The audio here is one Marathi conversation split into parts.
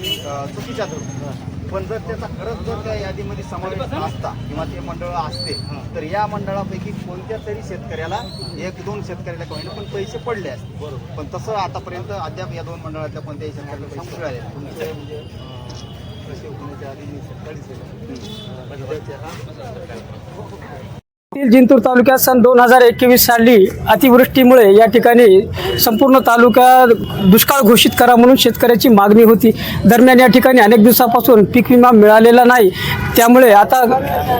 लक्षात होतं पण जर त्याचा खरंच जर त्या यादीमध्ये समावेश असता किंवा ते मंडळ असते तर या मंडळापैकी कोणत्या तरी शेतकऱ्याला एक दोन शेतकऱ्याला का होईना पण पैसे पडले असते. बरोबर. पण तसं आतापर्यंत अद्याप या दोन मंडळातल्या कोणत्याही शेतकऱ्याला पैसे मिळाले. तुमचे म्हणजे कृषी होण्याच्या आधी सकाळीच हा. जिंतूर तालुक्यात सन दोन हजार एकवीस साली अतिवृष्टीमुळे या ठिकाणी संपूर्ण तालुका दुष्काळ घोषित करा म्हणून शेतकऱ्याची मागणी होती. दरम्यान या ठिकाणी अनेक दिवसापासून पीक विमा मिळालेला नाही. त्यामुळे आता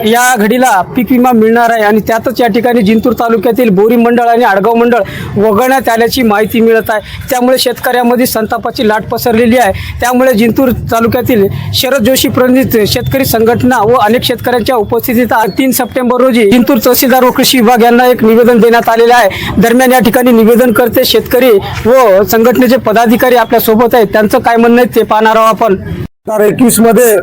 या घडीला पीक विमा मिळणार आहे आणि त्यातच या ठिकाणी जिंतूर तालुक्यातील बोरी मंडळ आणि आडगाव मंडळ वगळण्यात आल्याची माहिती मिळत आहे. त्यामुळे शेतकऱ्यामध्ये संतापाची लाट पसरलेली आहे. त्यामुळे जिंतूर तालुक्यातील शरद जोशी प्रणित शेतकरी संघटना व अनेक शेतकऱ्यांच्या उपस्थितीत तीन सप्टेंबर रोजी जिंतूर तहसीलदार व कृषी विभाग यांना एक निवेदन देण्यात आलेलं आहे. दरम्यान या ठिकाणी निवेदन करते शेतकरी व संघटनेचे पदाधिकारी आपल्यासोबत आहेत. त्यांचं काय म्हणणं आहे ते पाहणार आहोत आपण. हजार एकवीसमध्ये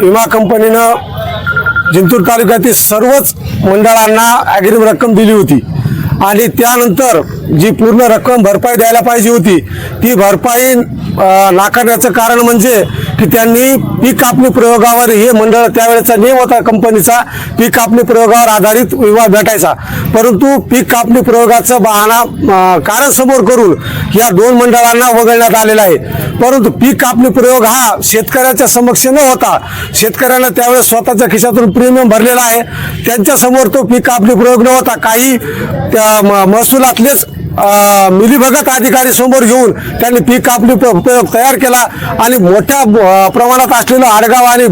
विमा कंपनीनं जिंतूर तालुक्यातील सर्वच मंडळांना अग्रिम रक्कम दिली होती. आणि त्यानंतर जी पूर्ण रक्कम भरपाई द्यायला पाहिजे होती ती भरपाई नाकारण्याचं कारण म्हणजे की त्यांनी पीक कापणी प्रयोगावर हे मंडळ त्यावेळेचा नियम होता कंपनीचा पीक कापणी प्रयोगावर आधारित विवाह भेटायचा. परंतु पीक कापणी प्रयोगाचं बहाणा कारण समोर करून या दोन मंडळांना वगळण्यात आलेला आहे. परंतु पीक कापणी प्रयोग हा शेतकऱ्याच्या समक्ष न होता शेतकऱ्यांना त्यावेळेस स्वतःच्या खिशातून प्रीमियम भरलेला आहे. त्यांच्यासमोर तो पीक कापणी प्रयोग न होता काही त्या महसुलातलेच अं, मिलीभगत अधिकारी समोर घेऊन त्यांनी पीक कापणी प्रयोग तयार केला आणि मोठ्या प्रमाणात असलेलं आडगाव आणि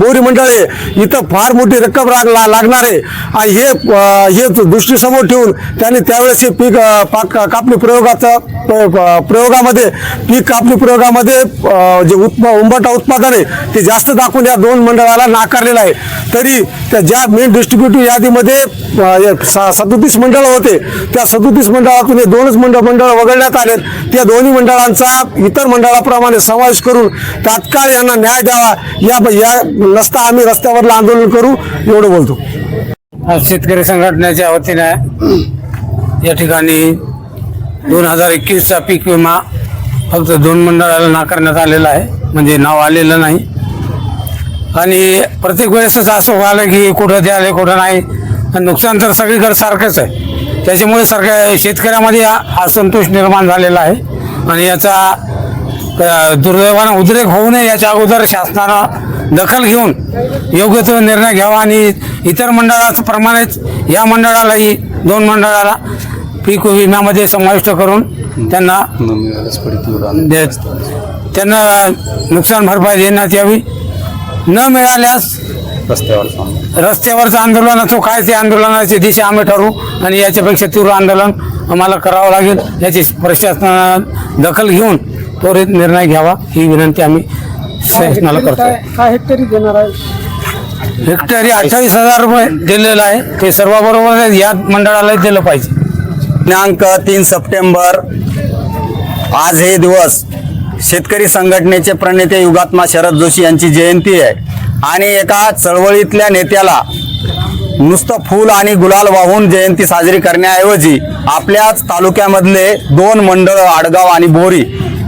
बोरी मंडळे इथं फार मोठी रक्कम लाग- ला- लागणार आहे. आणि हे हे दृष्टीसमोर ठेवून त्यांनी त्यावेळेस हे पीक पाक कापणी प्रयोगाचा प्रयोगामध्ये पीक कापणी प्रयोगामध्ये जे उत्प उंबटा उत्पादन आहे ते जास्त दाखवून या दोन मंडळाला नाकारलेलं आहे. तरी त्या ज्या मेन डिस्ट्रीब्युटिव्ह यादीमध्ये सदोतीस मंडळ होते त्या सदोतीस मंडळातून हे दोनच मंडळ मंडळ वगळण्यात आले त्या दोन्ही मंडळांचा इतर मंडळाप्रमाणे समावेश करून तात्काळ यांना न्याय द्यावा. या या नसता आम्ही रस्त्यावरलं आंदोलन करू एवढं बोलतो. आज शेतकरी संघटनेच्या वतीने या ठिकाणी दोन हजार एकवीसचा पीक विमा फक्त दोन मंडळाला नाकारण्यात आलेला आहे. म्हणजे नाव आलेलं नाही. आणि प्रत्येक वेळेसच असं व्हायला की कुठं द्यायला कुठं नाही. नुकसान तर सगळीकडे सारखंच आहे. त्याच्यामुळे सरकार शेतकऱ्यामध्ये हा असंतोष निर्माण झालेला आहे. आणि याचा दुर्दैवानं उद्रेक होऊ नये याच्या अगोदर शासनानं दखल घेऊन योग्य तो निर्णय घ्यावा आणि इतर मंडळाचं प्रमाणेच या मंडळालाही दोन मंडळाला पीक विम्यामध्ये समाविष्ट करून त्यांना त्यांना नुकसान भरपाई देण्यात यावी. न मिळाल्यास रस्त्यावरचं आंदोलन असो काय ते आंदोलनाची दिशा आम्ही ठरवू आणि याच्यापेक्षा तीव्र आंदोलन आम्हाला करावं लागेल. याची प्रशासनानं दखल घेऊन त्वरित निर्णय घ्यावा ही विनंती आम्ही शासनाला करतो काय हेक्टरी देणार आहे? हेक्टरी अठ्ठावीस हजार रुपये दिलेलं आहे. ते सर्वाबरोबर. या मंडळाला दिलं पाहिजे. दिनांक तीन सप्टेंबर. आज हे दिवस शेतकरी संघटनेचे प्रणेते युगात्मा शरद जोशी यांची जयंती आहे. आणि एका चळवळीतल्या नेत्याला नुसतं फूल आणि गुलाल वाहून जयंती साजरी करण्याऐवजी आपल्याच तालुक्यामधले दोन मंडळ आडगाव आणि बोरी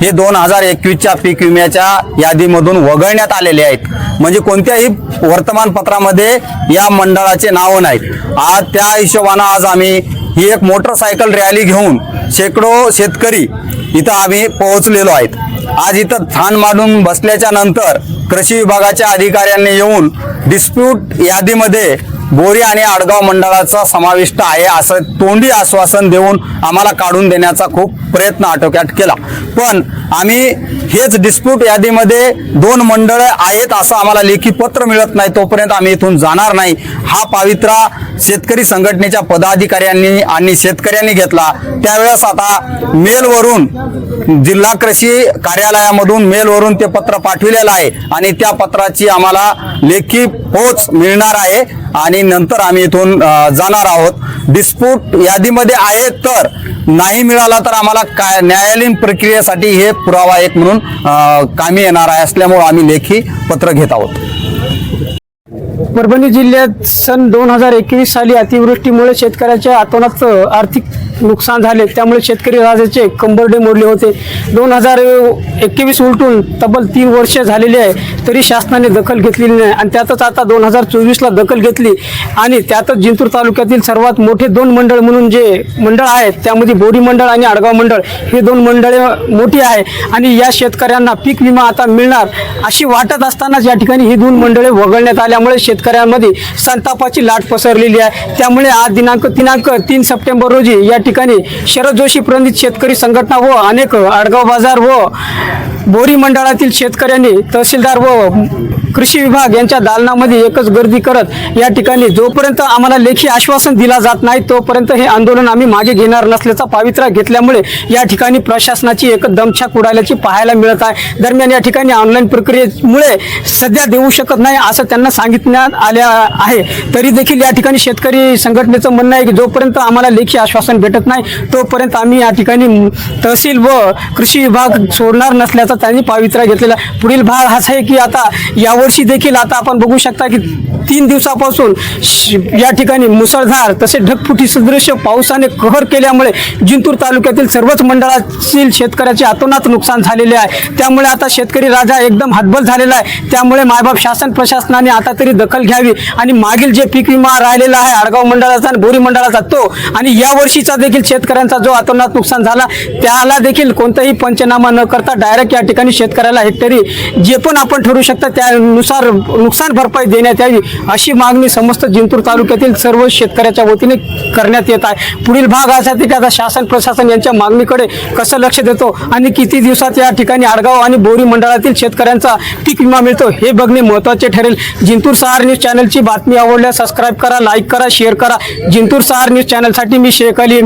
हे दोन हजार एकवीसच्या पीक विम्याच्या यादीमधून वगळण्यात आलेले आहेत. म्हणजे कोणत्याही वर्तमानपत्रामध्ये या मंडळाचे नाव नाहीत. आज त्या हिशोबानं आज आम्ही ही एक मोटरसायकल रॅली घेऊन शेकडो शेतकरी इथं आम्ही पोहोचलेलो आहेत. आज इथं थान मांडून बसल्याच्या नंतर कृषी विभागाच्या अधिकाऱ्यांनी येऊन डिस्प्यूट यादीमध्ये बोरी आणि आडगाव मंडळाचा समाविष्ट आहे असं तोंडी आश्वासन देऊन आम्हाला काढून देण्याचा खूप प्रयत्न आटोक्यात केला. पण आम्ही हेच डिस्प्यूट यादीमध्ये दोन मंडळ आहेत असं आम्हाला लेखी पत्र मिळत नाही. तोपर्यंत आम्ही इथून जाणार नाही. हा पावित्रा शेतकरी संघटनेच्या पदाधिकाऱ्यांनी आणि शेतकऱ्यांनी घेतला. त्यावेळेस आता मेलवरून जिल्हा कृषी कार्यालयामधून मेलवरून ते पत्र पाठविलेलं आहे आणि त्या पत्राची आम्हाला लेखी पोच मिळणार आहे आणि नंतर आम्ही इथून जाणार आहोत. डिस्प्यूट यादीमध्ये आहे तर नाही मिळाला तर आम्हाला काय न्यायालयीन प्रक्रियेसाठी हे पुरावा एक म्हणून कामी येणार आहे असल्यामुळे आम्ही लेखी पत्र घेत आहोत. परभणी जिल्ह्यात सन दोन हजार एकवीस साली अतिवृष्टीमुळे शेतकऱ्याच्या आतोनात आर्थिक नुकसान झाले. त्यामुळे शेतकरी राजाचे कंबरडे मोडले होते. दोन हजार एकवीस उलटून तब्बल तीन वर्ष झालेली आहे तरी शासनाने दखल घेतलेली नाही. आणि त्यातच आता दोन हजार चोवीसला दखल घेतली. आणि त्यातच जिंतूर तालुक्यातील सर्वात मोठे दोन मंडळ म्हणून जे मंडळ आहेत त्यामध्ये बोरी मंडळ आणि आडगाव मंडळ हे दोन मंडळे मोठी आहे. आणि या शेतकऱ्यांना पीक विमा आता मिळणार अशी वाटत असतानाच या ठिकाणी ही दोन मंडळे वगळण्यात आल्यामुळे शेतकऱ्यांमध्ये संतापाची लाट पसरलेली आहे. त्यामुळे आज दिनांक दिनांक तीन सप्टेंबर रोजी या ठिकाणी शरद जोशी प्रणित शेतकरी संघटना व अनेक आडगाव बाजार व बोरी मंडळातील शेतकऱ्यांनी तहसीलदार व कृषी विभाग यांच्या दालनामध्ये एकच गर्दी करत या ठिकाणी जोपर्यंत आम्हाला लेखी आश्वासन दिला जात नाही तोपर्यंत हे आंदोलन आम्ही मागे घेणार नसल्याचा पावित्रा घेतल्यामुळे या ठिकाणी प्रशासनाची एक दमछाक उडाल्याची पाहायला मिळत आहे दरम्यान या ठिकाणी ऑनलाईन प्रक्रियेमुळे सध्या देऊ शकत नाही असं त्यांना सांगितण्यात आले आहे तरी देखील या ठिकाणी शेतकरी संघटनेचं म्हणणं आहे की जोपर्यंत आम्हाला लेखी आश्वासन भेटत नाही तोपर्यंत आम्ही या ठिकाणी तहसील व कृषी विभाग सोडणार नसल्याचा त्यांनी पावित्रा घेतलेला आहे. पुढील भाग हाच आहे की आता यावर यावर्षी देखील आता आपण बघू शकता की तीन दिवसापासून श- या ठिकाणी मुसळधार तसे ढगफुटी सदृश्य पावसाने कहर केल्यामुळे जिंतूर तालुक्यातील सर्वच मंडळातील शेतकऱ्याचे अतोनात नुकसान झालेले आहे. त्यामुळे आता शेतकरी राजा एकदम हतबल झालेला आहे. त्यामुळे मायबाप शासन प्रशासनाने आता तरी दखल घ्यावी आणि मागील जे पीक विमा राहिलेला आहे आडगाव मंडळाचा आणि बोरी मंडळाचा तो आणि या वर्षीचा देखील शेतकऱ्यांचा जो अतोनात नुकसान झाला त्याला देखील कोणताही पंचनामा न करता डायरेक्ट या ठिकाणी शेतकऱ्याला हेक्टरी जे पण आपण ठरू शकता त्या नुसार नुकसान भरपाई देण्यात यावी अशी मागणी समस्त जिंतूर तालुक्यातील सर्व शेतकऱ्याच्या वतीने करण्यात येत आहे. पुढील भाग असा की आता शासन प्रशासन यांच्या मागणीकडे कसं लक्ष देतो आणि किती दिवसात या ठिकाणी आडगाव आणि बोरी मंडळातील शेतकऱ्यांचा पीक विमा मिळतो हे बघणे महत्त्वाचे ठरेल. जिंतूर सहार न्यूज चॅनलची बातमी आवडल्यास सबस्क्राईब करा लाईक करा शेअर करा. जिंतूर सहार न्यूज चॅनलसाठी मी शेख अली.